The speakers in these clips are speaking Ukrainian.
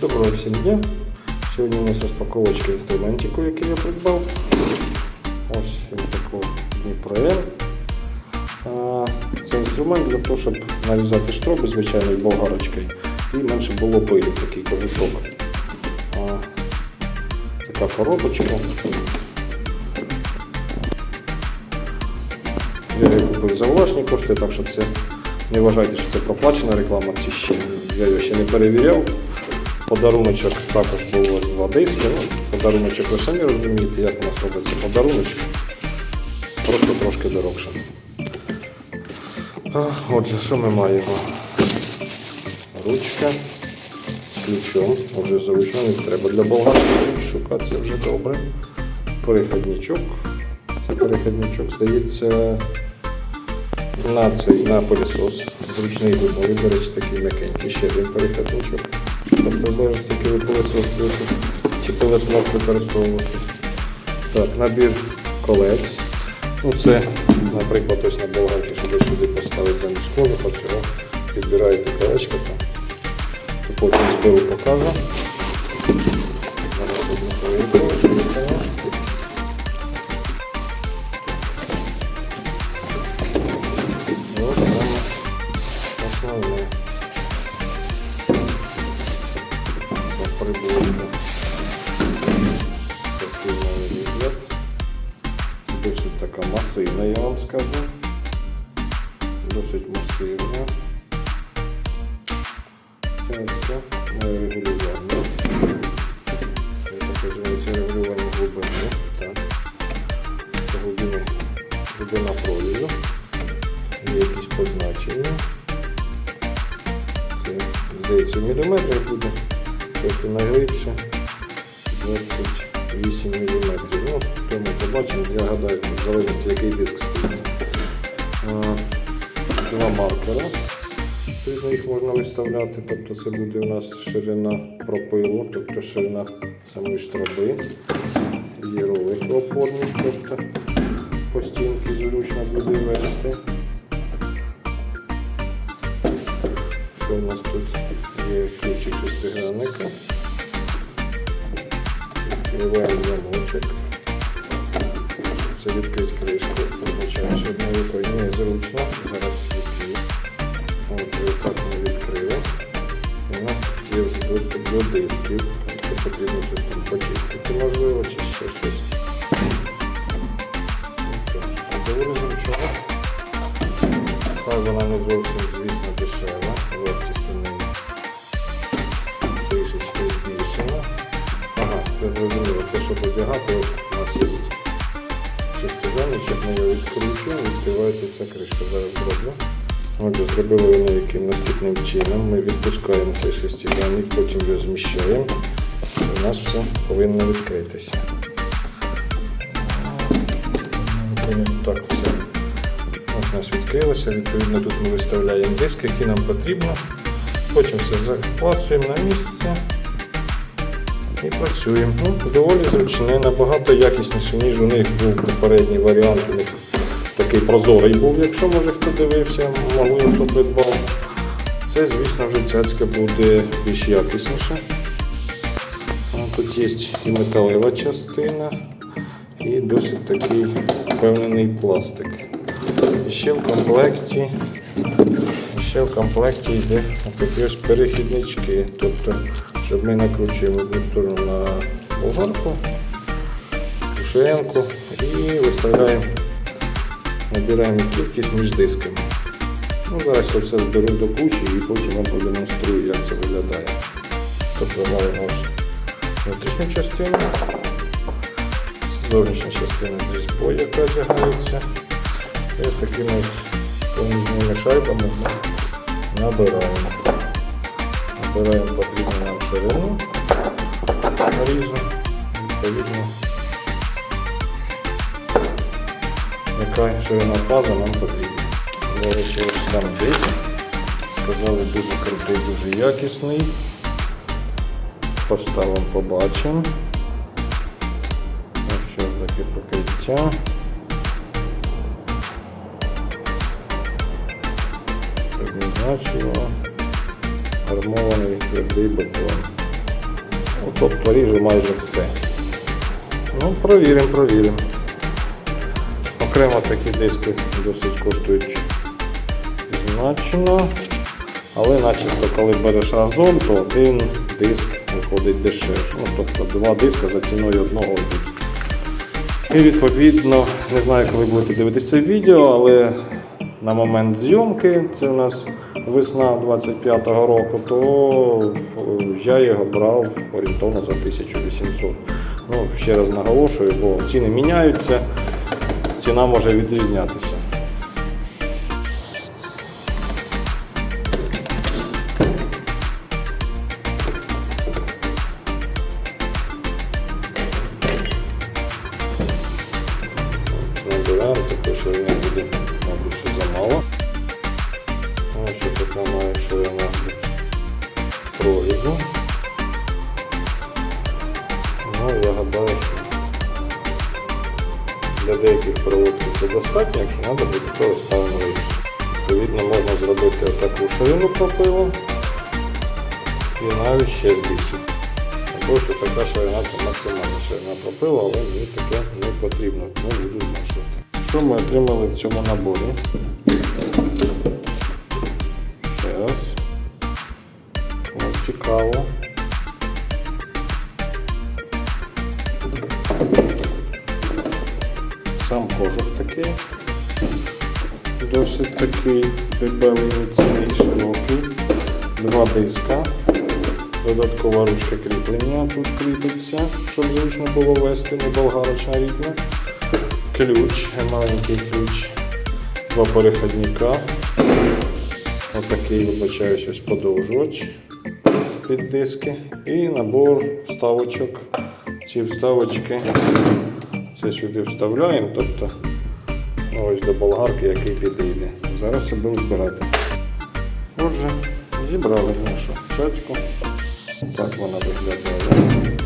Доброго всім дня! Сьогодні у нас розпаковочка інструментику, який я придбав. Ось він такий Дніпро Це інструмент для того, щоб нарізати штроби звичайною болгарочкою і менше було пилі, такий кожушок. Така коробочка. Я її купив за власні кошти, так що це не вважайте, що це проплачена реклама, я його ще не перевіряв. Подаруночок також було два диски. Ну, подаруночок ви самі розумієте, як у нас робиться подаруночок. Просто трошки дорогше. Отже, що ми маємо? Ручка з ключом. Отже, зручно не треба для болгарки шукати, це вже добре. Перехідничок. Це перехідничок, здається, на цей на пилісос. Зручний вимовий, до речі, такий м'якенький, ще один перехідничок. Тобто залежить, який ви пилосос будете чи пилосмок використовувати. Так, набір колець. Ну, це, наприклад, ось на болгарки, щоб сюди поставити замість кожуха, всього підбираєте колечко. Потім зберу покажу. Зараз одну хвилинку Досить така масивна, я вам скажу. Досить масивна. Цяцька має регулювання. Я так розумію, це регулювання глибини. Так. Це глибини, глибина прорізу. Є якісь позначення. Це, здається, в міліметрах буде. Тобто найглибше 28 мм. Ну, то ми побачимо, я гадаю, в залежності який диск стоїть. Два маркера. Відповідно, їх можна виставляти. Тобто це буде у нас ширина пропилу, тобто ширина самої штроби. Є ролик опорний, тобто по стінки зручно буде вести. Що у нас тут є ключик шестигранника. Відкриваємо замочок. Це відкрити кришку. Вибачаю, що одною рукою не зручно. Зараз відкрию. Отже, так ми відкрили. У нас тут є доступ до дисків. Якщо потрібно щось там почистити, можливо, чи ще щось. Що доволі зручно. Хай вона не зовсім, звісно, дешева. Вартість у неї трішечки збільшена. Це зрозуміло. Це щоб одягати, ось у нас є шестигранничок, ми його відкручуємо, відкривається ця кришка. Зараз зроблю. Отже, зробили вони яким наступним чином. Ми відпускаємо цей шестигранник, потім його зміщаємо. І у нас все повинно відкритися. Так, все. Ось у нас відкрилося. Відповідно, тут ми виставляємо диск, який нам потрібно. Потім все заклацуємо на місце і працюємо. Ну, доволі зручне, набагато якісніше, ніж у них був попередній варіант. Такий прозорий був, якщо може хто дивився, можливо хто придбав. Це, звісно, вже цяцька буде більш якісніше. Тут є і металева частина, і досить такий впевнений пластик. І ще в комплекті, ще в комплекті йде ось перехіднички. Тобто, щоб ми накручуємо одну сторону на болгарку, ширинку і виставляємо, набираємо кількість між дисками. Ну, зараз я все зберу до кучі і потім вам продемонструю, як це виглядає. Тобто маємо внутрішню частину, зовнішня частина з різьбою, яка одягається. І такими от шайбами ми набираємо. Набираємо потрібну нам ширину нарізу, відповідно, яка ширина паза нам потрібна. До речі, ось сам диск. Сказали дуже крутий, дуже якісний. Поставимо, побачимо. Ось таке покриття. Предназначено армований твердий бетон. Ну, тобто ріже майже все. Ну, провіримо, провіримо. Окремо такі диски досить коштують значно. Але начебто, коли береш разом, то один диск виходить дешевше. Ну, тобто два диска за ціною одного йдуть. І відповідно, не знаю, коли будете дивитися відео, але на момент зйомки, це у нас весна 25-го року, то е, я його брав орієнтовно за 1800. Ну, ще раз наголошую, бо ціни міняються, ціна може відрізнятися. Набираємо таку ширину буде, мабуть, що замало. Ну, що така має ширина прорізу. Ну, я гадаю, що для деяких проводків це достатньо, якщо треба то ставимо вище. Відповідно, можна зробити таку ширину пропилу і навіть ще збільшити. Або що така ширина це максимальна ширина пропилу, але мені таке не потрібно, тому буду зношувати. Що ми отримали в цьому наборі? Ще раз. О, цікаво. Сам кожух такий. Досить такий дебелий, міцний, широкий. Два диска. Додаткова ручка кріплення тут кріпиться, щоб зручно було вести, не болгарочна рідна. Ключ, маленький ключ, два переходника. Отакий, вибачаюсь, ось подовжувач під диски. І набор вставочок. Ці вставочки це сюди вставляємо, тобто ну, ось до болгарки, який підійде. Зараз будемо збирати. Отже, зібрали нашу цяцьку. Так вона виглядає.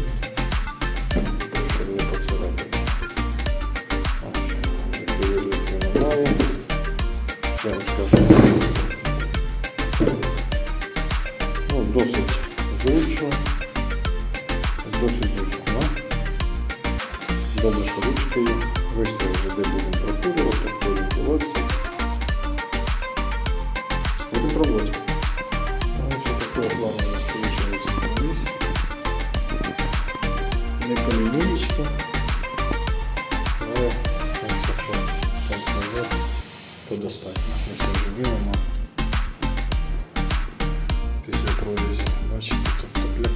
Я вам скажу? Ну, досить зручно. Досить зручно. Добре, що ручки є. Вже, де будемо пропилювати, орієнтуватися. Будемо пробувати.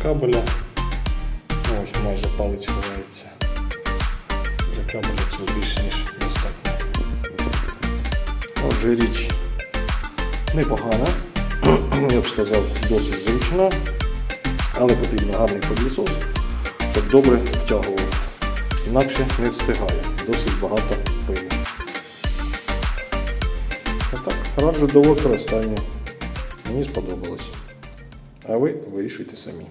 Кабеля. Ну, ось майже палець ховається. Для кабеля цього більше ніж достатньо. Отже, річ непогана. я б сказав, досить зручна, але потрібен гарний пилісос, щоб добре втягував. Інакше не встигає, досить багато пилу. А так, раджу до використання. Мені сподобалось. А ви вирішуйте самі.